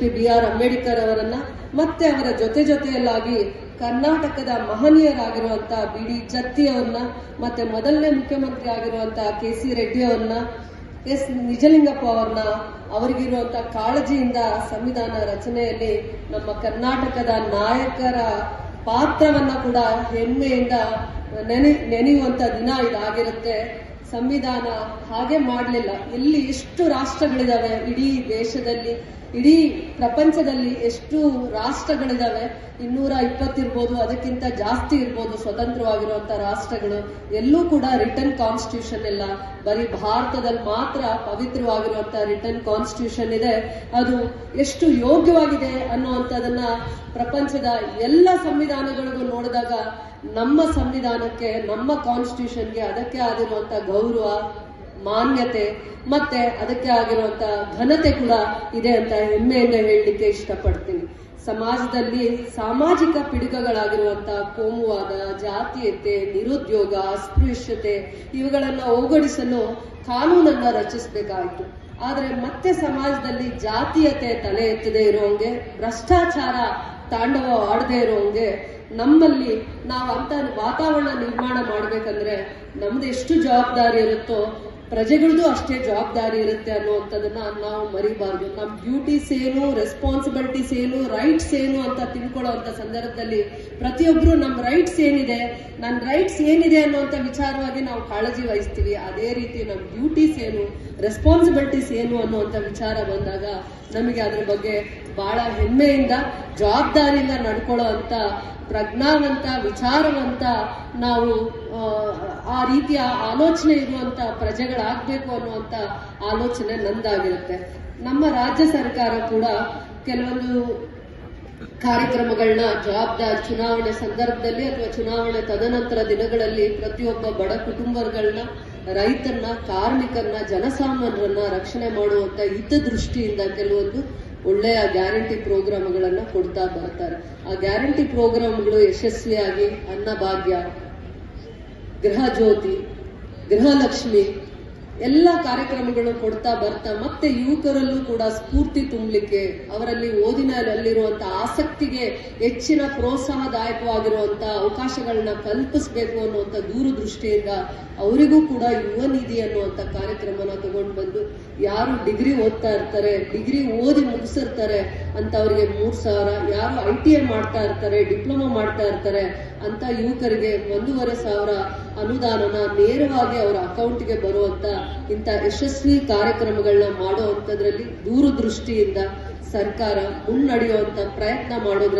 Shri B R Ambedkar ಅವರನ್ನ ಮತ್ತೆ ಅವರ ಜೊತೆ ಜೊತೆಯಲ್ಲಾಗಿ ಕರ್ನಾಟಕದ ಮಹನೀಯರಾಗಿರುವಂತಹ ಬಿ ಡಿ ಜತ್ತಿ ಅವ್ರನ್ನ, ಮತ್ತೆ ಮೊದಲನೇ ಮುಖ್ಯಮಂತ್ರಿ ಆಗಿರುವಂತಹ ಕೆ ಸಿ ರೆಡ್ಡಿ ಅವ್ರನ್ನ, ಎಸ್ ನಿಜಲಿಂಗಪ್ಪ ಅವ್ರನ್ನ, ಅವರಿಗಿರುವಂತ ಕಾಳಜಿಯಿಂದ ಸಂವಿಧಾನ ರಚನೆಯಲ್ಲಿ ನಮ್ಮ ಕರ್ನಾಟಕದ ನಾಯಕರ ಪಾತ್ರವನ್ನ ಕೂಡ ಹೆಮ್ಮೆಯಿಂದ ನೆನೆ, ನೆನೆಯುವಂತ ದಿನ ಇದಾಗಿರುತ್ತೆ. ಸಂವಿಧಾನ ಹಾಗೆ ಮಾಡಲಿಲ್ಲ. ಇಲ್ಲಿ ಎಷ್ಟು ರಾಷ್ಟ್ರಗಳಿದಾವೆ? ಇಡೀ ದೇಶದಲ್ಲಿ ಇಡೀ ಪ್ರಪಂಚದಲ್ಲಿ ಎಷ್ಟು ರಾಷ್ಟ್ರಗಳಿದಾವೆ? ಇನ್ನೂರ ಇಪ್ಪತ್ತಿರ್ಬೋದು, ಅದಕ್ಕಿಂತ ಜಾಸ್ತಿ ಇರ್ಬೋದು ಸ್ವತಂತ್ರವಾಗಿರುವಂತ ರಾಷ್ಟ್ರಗಳು. ಎಲ್ಲೂ ಕೂಡ ರಿಟರ್ನ್ ಕಾನ್ಸ್ಟಿಟ್ಯೂಷನ್ ಇಲ್ಲ. ಬರೀ ಭಾರತದಲ್ಲಿ ಮಾತ್ರ ಪವಿತ್ರವಾಗಿರುವಂತ ರಿಟರ್ನ್ ಕಾನ್ಸ್ಟಿಟ್ಯೂಷನ್ ಇದೆ. ಅದು ಎಷ್ಟು ಯೋಗ್ಯವಾಗಿದೆ ಅನ್ನುವಂಥದನ್ನ ಪ್ರಪಂಚದ ಎಲ್ಲ ಸಂವಿಧಾನಗಳಿಗೂ ನೋಡಿದಾಗ ನಮ್ಮ ಸಂವಿಧಾನಕ್ಕೆ, ನಮ್ಮ ಕಾನ್ಸ್ಟಿಟ್ಯೂಷನ್ಗೆ ಅದಕ್ಕೆ ಆಗಿರುವಂತ ಗೌರವ ಮಾನ್ಯತೆ, ಮತ್ತೆ ಅದಕ್ಕೆ ಆಗಿರುವಂತ ಘನತೆ ಕೂಡ ಇದೆ ಅಂತ ಹೆಮ್ಮೆಯಿಂದ ಹೇಳಲಿಕ್ಕೆ ಇಷ್ಟಪಡ್ತೀನಿ. ಸಮಾಜದಲ್ಲಿ ಸಾಮಾಜಿಕ ಪಿಡುಗಗಳಾಗಿರುವಂತ ಕೋಮುವಾದ, ಜಾತೀಯತೆ, ನಿರುದ್ಯೋಗ, ಅಸ್ಪೃಶ್ಯತೆ ಇವುಗಳನ್ನ ಹೋಗಡಿಸಲು ಕಾನೂನನ್ನ ರಚಿಸಬೇಕಾಯಿತು. ಆದ್ರೆ ಮತ್ತೆ ಸಮಾಜದಲ್ಲಿ ಜಾತೀಯತೆ ತಲೆ ಎತ್ತದೇ ಇರೋಂಗೆ, ಭ್ರಷ್ಟಾಚಾರ ತಾಂಡವ ಆಡದೇ ಇರೋಂಗೆ ನಮ್ಮಲ್ಲಿ ನಾವು ಅಂತ ವಾತಾವರಣ ನಿರ್ಮಾಣ ಮಾಡ್ಬೇಕಂದ್ರೆ ನಮ್ದು ಎಷ್ಟು ಜವಾಬ್ದಾರಿ ಇರುತ್ತೋ ಪ್ರಜೆಗಳದ್ದು ಅಷ್ಟೇ ಜವಾಬ್ದಾರಿ ಇರುತ್ತೆ ಅನ್ನುವಂಥದ್ದನ್ನ ನಾವು ಮರಿಬಾರ್ದು. ನಮ್ಮ ಡ್ಯೂಟೀಸ್ ಏನು ರೆಸ್ಪಾನ್ಸಿಬಿಲಿಟೀಸ್ ಏನು ರೈಟ್ಸ್ ಏನು ಅಂತ ತಿಳ್ಕೊಳ್ಳೋವಂಥ ಸಂದರ್ಭದಲ್ಲಿ ಪ್ರತಿಯೊಬ್ಬರು ನಮ್ಮ ರೈಟ್ಸ್ ಏನಿದೆ ನನ್ನ ರೈಟ್ಸ್ ಏನಿದೆ ಅನ್ನುವಂಥ ವಿಚಾರವಾಗಿ ನಾವು ಕಾಳಜಿ ವಹಿಸ್ತೀವಿ. ಅದೇ ರೀತಿ ನಮ್ಮ ಡ್ಯೂಟೀಸ್ ಏನು ರೆಸ್ಪಾನ್ಸಿಬಿಲಿಟೀಸ್ ಏನು ಅನ್ನುವಂಥ ವಿಚಾರ ಬಂದಾಗ ನಮಗೆ ಅದ್ರ ಬಗ್ಗೆ ಬಹಳ ಹೆಮ್ಮೆಯಿಂದ ಜವಾಬ್ದಾರಿಯಿಂದ ನಡ್ಕೊಳ್ಳೋ ಅಂತ ಪ್ರಜ್ಞಾವಂತ ವಿಚಾರವಂತ ನಾವು ಆ, ರೀತಿಯ ಆಲೋಚನೆ ಇರುವಂತ ಪ್ರಜೆಗಳಾಗಬೇಕು ಅನ್ನುವಂತ ಆಲೋಚನೆ ನಂದಾಗಿರುತ್ತೆ. ನಮ್ಮ ರಾಜ್ಯ ಸರ್ಕಾರ ಕೂಡ ಕೆಲವೊಂದು ಕಾರ್ಯಕ್ರಮಗಳನ್ನ ಜವಾಬ್ದಾರಿ ಚುನಾವಣೆ ಸಂದರ್ಭದಲ್ಲಿ ಅಥವಾ ಚುನಾವಣೆ ತದನಂತರ ದಿನಗಳಲ್ಲಿ ಪ್ರತಿಯೊಬ್ಬ ಬಡ ಕುಟುಂಬಗಳನ್ನ ರೈತರನ್ನ ಕಾರ್ಮಿಕರನ್ನ ಜನಸಾಮಾನ್ಯರನ್ನ ರಕ್ಷಣೆ ಮಾಡುವಂತ ಹಿತದೃಷ್ಟಿಯಿಂದ ಕೆಲವೊಂದು ಒಳ್ಳೆಯ ಗ್ಯಾರಂಟಿ ಪ್ರೋಗ್ರಾಮ್ಗಳನ್ನು ಕೊಡ್ತಾ ಬರ್ತಾರೆ. ಆ ಗ್ಯಾರಂಟಿ ಪ್ರೋಗ್ರಾಮ್ಗಳು ಯಶಸ್ವಿಯಾಗಿ ಅನ್ನಭಾಗ್ಯ ಗೃಹ ಜ್ಯೋತಿ ಗೃಹಲಕ್ಷ್ಮಿ ಎಲ್ಲ ಕಾರ್ಯಕ್ರಮಗಳು ಕೊಡ್ತಾ ಬರ್ತಾ ಮತ್ತೆ ಯುವಕರಲ್ಲೂ ಕೂಡ ಸ್ಫೂರ್ತಿ ತುಂಬಲಿಕ್ಕೆ, ಅವರಲ್ಲಿ ಓದಿನಲ್ಲಿರುವಂತಹ ಆಸಕ್ತಿಗೆ ಹೆಚ್ಚಿನ ಪ್ರೋತ್ಸಾಹದಾಯಕವಾಗಿರುವಂತಹ ಅವಕಾಶಗಳನ್ನ ಕಲ್ಪಿಸಬೇಕು ಅನ್ನುವಂಥ ದೂರದೃಷ್ಟಿಯಿಂದ ಅವರಿಗೂ ಕೂಡ ಯುವ ನಿಧಿ ಅನ್ನುವಂಥ ಕಾರ್ಯಕ್ರಮನ ತಗೊಂಡು ಬಂದು ಯಾರು ಡಿಗ್ರಿ ಓದ್ತಾ ಇರ್ತಾರೆ, ಡಿಗ್ರಿ ಓದಿ ಮುಗಿಸಿರ್ತಾರೆ ಅಂತ ಅವರಿಗೆ ಮೂರ್ ಸಾವಿರ, ಯಾರು ಐ ಟಿ ಐ ಮಾಡ್ತಾ ಇರ್ತಾರೆ, ಡಿಪ್ಲೊಮಾ ಮಾಡ್ತಾ ಇರ್ತಾರೆ ಅಂತ ಯುವಕರಿಗೆ ಒಂದೂವರೆ ಸಾವಿರ ಅನುದಾನನ ನೇರವಾಗಿ ಅವರ ಅಕೌಂಟ್ಗೆ ಬರುವಂತ ಇಂಥ ಯಶಸ್ವಿ ಕಾರ್ಯಕ್ರಮಗಳನ್ನ ಮಾಡುವಂತದ್ರಲ್ಲಿ ದೂರದೃಷ್ಟಿಯಿಂದ ಸರ್ಕಾರ ಮುನ್ನಡೆಯುವಂತ ಪ್ರಯತ್ನ ಮಾಡೋದ್ರಲ್ಲಿ